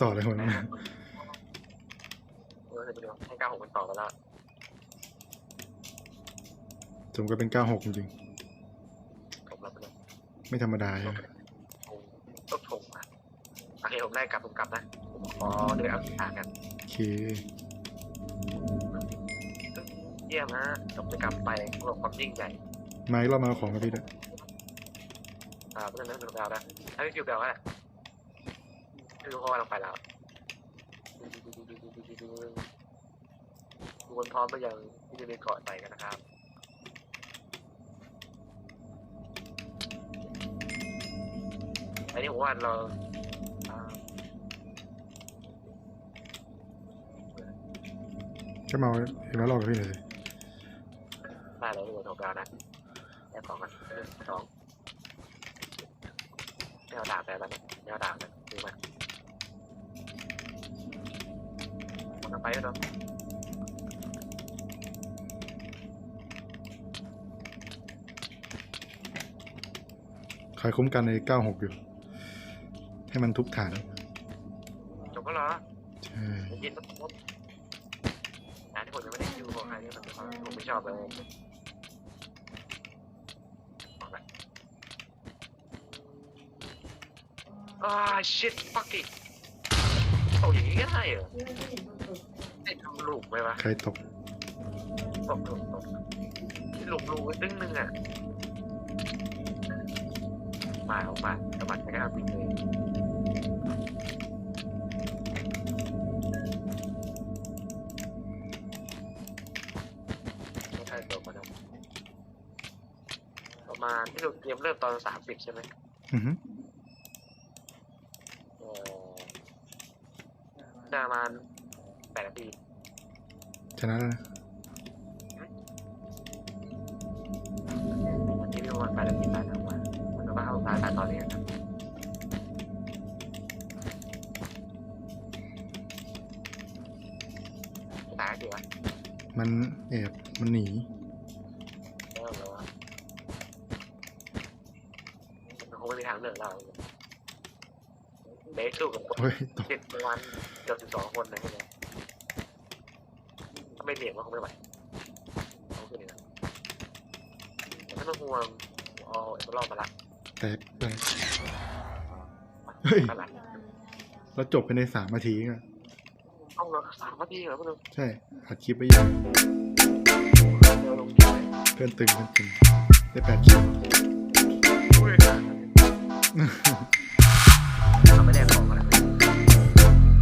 ต่อเลยคนนั้นเออเดี๋ยวให้เก้าหกมันต่อกันแล้วสมก็เป็นเก้าหกจริงผมรับไปเลยๆไม่ธรรมดาใช่ไหมต้องชงอะโอเคผมได้กลับผมกลับนะผมขอเดินเอาสีทางกันโอเคเยี่ยมนะจบไปกลับไปรวมความยิ่งใหญ่ไม้เรามาเอาของกับพี่ด้วยอ่าเพราะฉะนั้นเป็นดาวนะถ้าพี่ฟิวแปลว่า คือพ่อลงไปแล้วทุกคนพร้อมไปยังที่จะไปเกาะไปกันนะครับอันนี้ผมว่าเราอ่าก็มาเอาเห็นแล้วรอกับพี่หน่อยสิได้เลยทุกคนของเรานะแอบของกันเออสองไม่เอาดาบไปแล้วนะไม่เอาดาบนะดูมามัน ไปแล้วเนาะคอยคุ้มกันในเก้าหกอยู่ ให้มันทุกฐานจบก็เหรอใช่เย็นๆปุ๊บงานที่ผมยังไม่ได้คิวของใครเนี่ยมันเป็นความผมไม่ชอบเลยเอาไปอ่า shit fuck it โอ้อย่างนี้ก็ได้เหรอ ไอ้ทำหลุมไหมวะใครตกตกหลุมตกหลุมรูไว้ตึ้งหนึงอะ มาออกมาสมัครใช้การปิดเลยไม่ใช่ตัวมันนะประมาณที่เราเกมเริ่มตอนสามสิบใช่ไหมอือฮึเออได้ประมาณ แปดนาทีชนะแล้วนะวันที่ประมาณแปดนาทีแปดนาทีมันก็มาเข้าสายสายตอนนี้นะครับตายกี่วะมันแอบมันหนีเริ่มแล้วอะมันคงไม่มีทางเลือกเราเบสสู้กับคนเฮ้ยตกเด็กประมาณเกือบสิบสองคนนะใช่ไหม ถ้าไม่เหลี่ยมก็คงไม่ไหวเขาคือนี่นะแต่ถ้าต้องห่วงเอาเอ็มเบอร์ลมาละแตกแตกเฮ้ยมาละเราจบไปในสามนาทีก็เอาเหรอสามนาทีเหรอพวกเราใช่อัดคลิปไปยังเดี๋ยวลงคลิปเลยเพื่อนตึงเพื่อนตึงได้แปดคลิปด้วยนะ